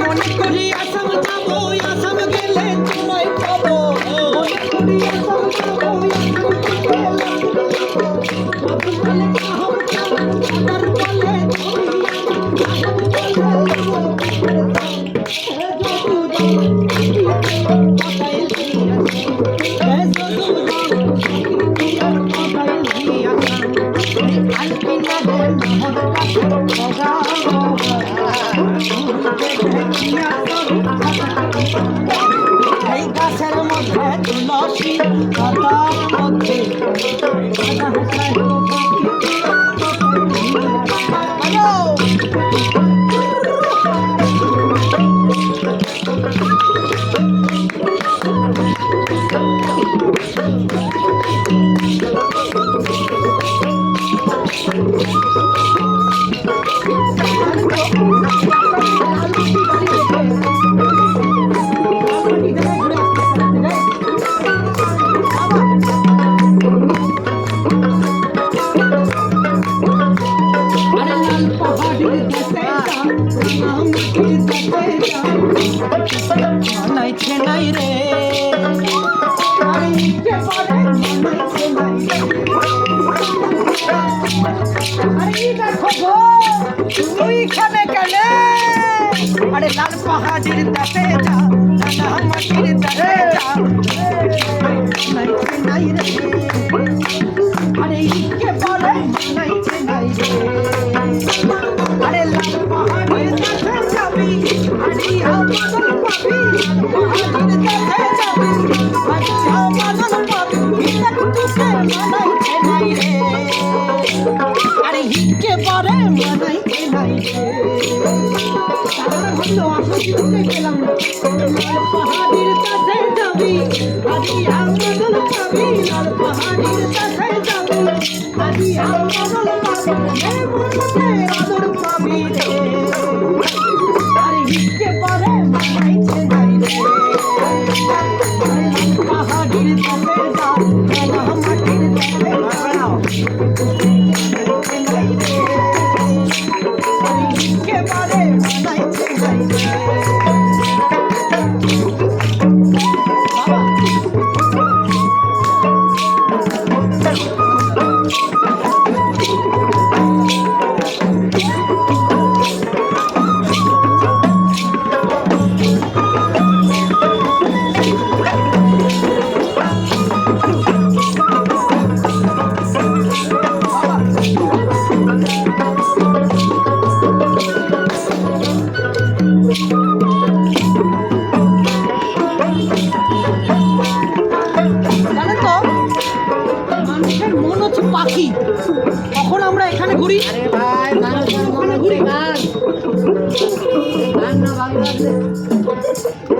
মনে করি আসাম যাব আসাম গেলে তোমায় পাবো Thank. Night night আরে হিকে পরে মানাইতে নাই হলো আমি গেলাম। পাহাড়ির কাছে যাবি আরে আমি যখন আমরা এখানে ঘুরি? ঘুরি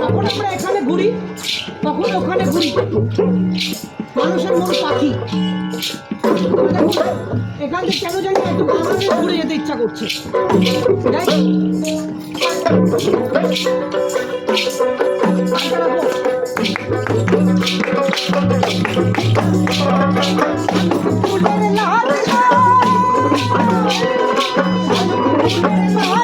তখন আমরা এখানে ঘুরি? তখন ওখানে ঘুরি? মানুষের মন পাখি। এখান থেকে কেন জানি একটু বাংলাদেশ ঘুরে যেতে ইচ্ছা করছে। Thank you. Oh, my God.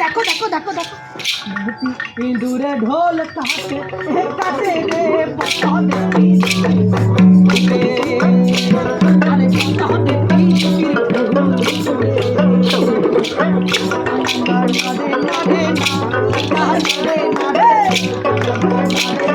দেখো দেখো দেখো দেখো। ইন্দুরে ঢোল কাছে কাছে রে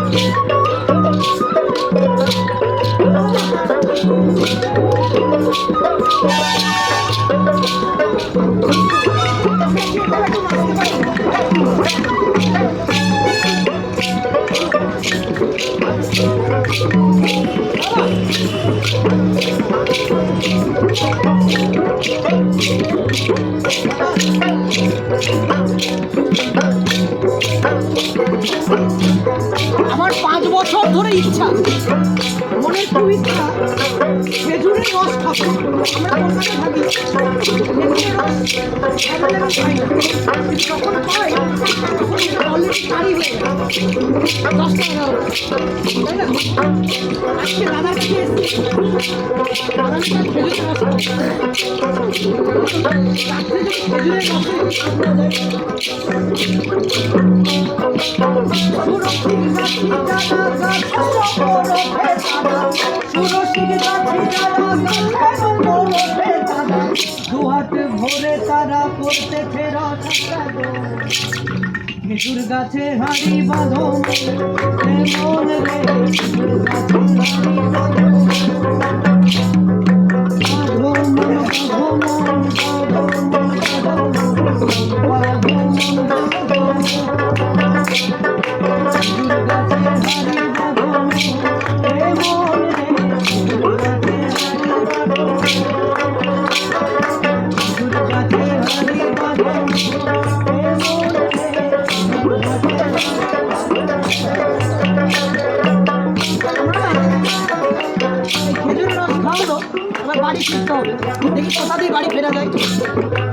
Thank you. আমার পাঁচ বছর ধরে ইচ্ছা। মনের খুব ইচ্ছা খেজুরের রস খাব আমরা কলকাতায় থাকি। খেজুরের রস যখন পাই তখন দুহাতে ভরে তারা করতে ফেরা খেজুর গাছে হারি বাঁধো এ মন রে মিশুর গাছে বাঁধো বাঁধো। দেখি কোথা দিয়ে ফেরা যায়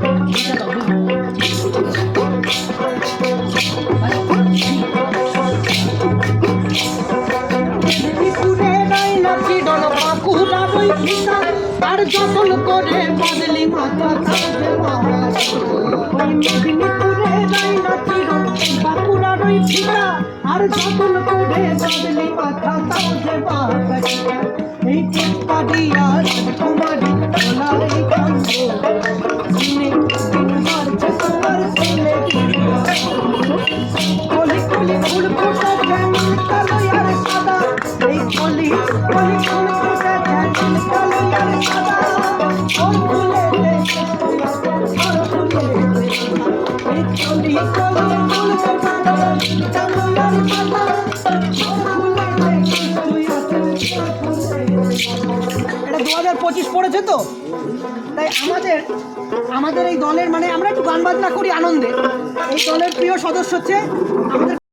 Thank you. তাই আমাদের আমাদের এই দলের মানে আমরা একটু গান বাজনা করি আনন্দে। এই দলের প্রিয় সদস্য হচ্ছে আমাদের